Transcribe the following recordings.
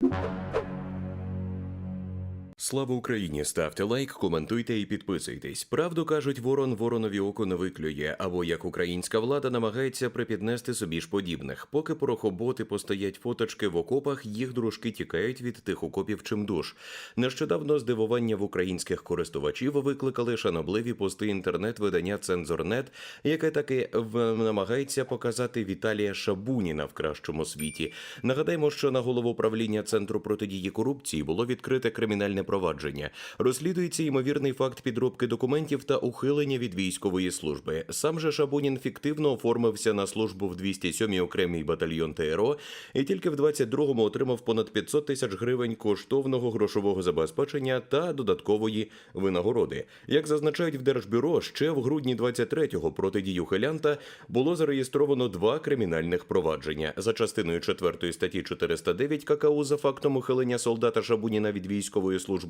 you Слава Україні! Ставте лайк, коментуйте і підписуйтесь. Правду кажуть, ворон воронові око не виклює, або як українська влада намагається припіднести собі ж подібних. Поки порохоботи постоять фоточки в окопах, їх дружки тікають від тих окопів чимдуж. Нещодавно здивування в українських користувачів викликали шанобливі пости інтернет-видання Цензорнет, яке таки намагається показати Віталія Шабуніна в кращому світі. Нагадаємо, що на голову управління Центру протидії корупції було відкрите кримінальне провадження. Розслідується ймовірний факт підробки документів та ухилення від військової служби. Сам же Шабунін фіктивно оформився на службу в 207-й окремий батальйон ТРО і тільки в 22-му отримав понад 500 тисяч гривень коштовного грошового забезпечення та додаткової винагороди. Як зазначають в Держбюро, ще в грудні 23-го проти дію Хелянта було зареєстровано два кримінальних провадження за частиною 4 статті 409 ККУ за фактом ухилення солдата Шабуніна від військової служби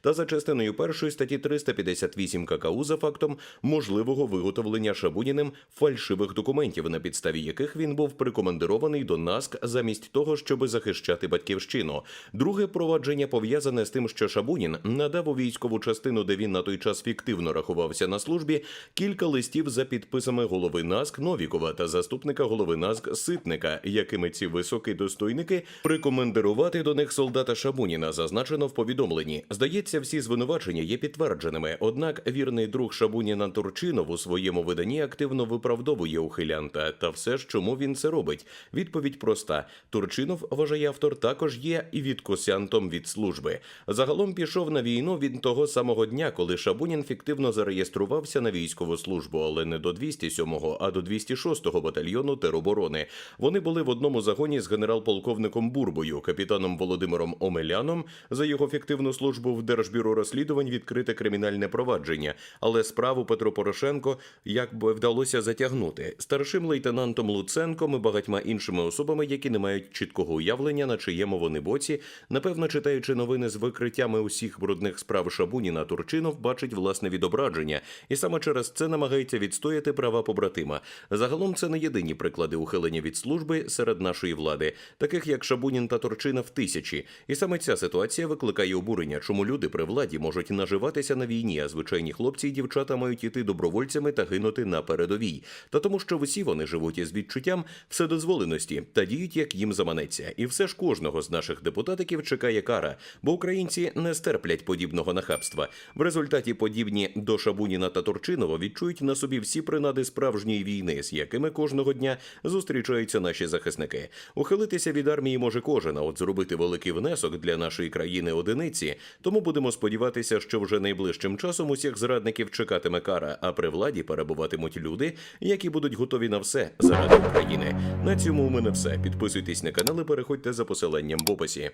та за частиною 1 статті 358 ККУ за фактом можливого виготовлення Шабуніним фальшивих документів, на підставі яких він був прикомандирований до НАСК замість того, щоб захищати батьківщину. Друге провадження пов'язане з тим, що Шабунін надав у військову частину, де він на той час фіктивно рахувався на службі, кілька листів за підписами голови НАСК Новікова та заступника голови НАСК Ситника, якими ці високі достойники прикомандирувати до них солдата Шабуніна, зазначено в повідомленні. Здається, всі звинувачення є підтвердженими. Однак вірний друг Шабуніна Турчинов у своєму виданні активно виправдовує ухилянта. Та все ж чому він це робить? Відповідь проста: Турчинов, вважає автор, також є і відкосянтом від служби. Загалом пішов на війну від того самого дня, коли Шабунін фіктивно зареєструвався на військову службу, але не до 207-го, а до 206-го батальйону тероборони. Вони були в одному загоні з генерал-полковником Бурбою, капітаном Володимиром Омеляном. За його фіктивну службу в Держбюро розслідувань відкрите кримінальне провадження, але справу Петро Порошенко як би вдалося затягнути старшим лейтенантом Луценком і багатьма іншими особами, які не мають чіткого уявлення, на чиєму вони боці. Напевно, читаючи новини з викриттями усіх брудних справ Шабуніна, Турчинов бачить власне відображення, і саме через це намагається відстояти права побратима. Загалом це не єдині приклади ухилення від служби серед нашої влади, таких як Шабунін та Турчинов тисячі. І саме ця ситуація викликає обурення, чому люди при владі можуть наживатися на війні, а звичайні хлопці і дівчата мають іти добровольцями та гинути на передовій. Та тому, що всі вони живуть із відчуттям вседозволеності та діють, як їм заманеться. І все ж кожного з наших депутатиків чекає кара, бо українці не стерплять подібного нахабства. В результаті подібні до Шабуніна та Турчинова відчують на собі всі принади справжньої війни, з якими кожного дня зустрічаються наші захисники. Ухилитися від армії може кожен, а от зробити великий внесок для нашої країни одиниці. Тому будемо сподіватися, що вже найближчим часом усіх зрадників чекатиме кара, а при владі перебуватимуть люди, які будуть готові на все заради України. На цьому у мене все. Підписуйтесь на канал і переходьте за посиланням в описі.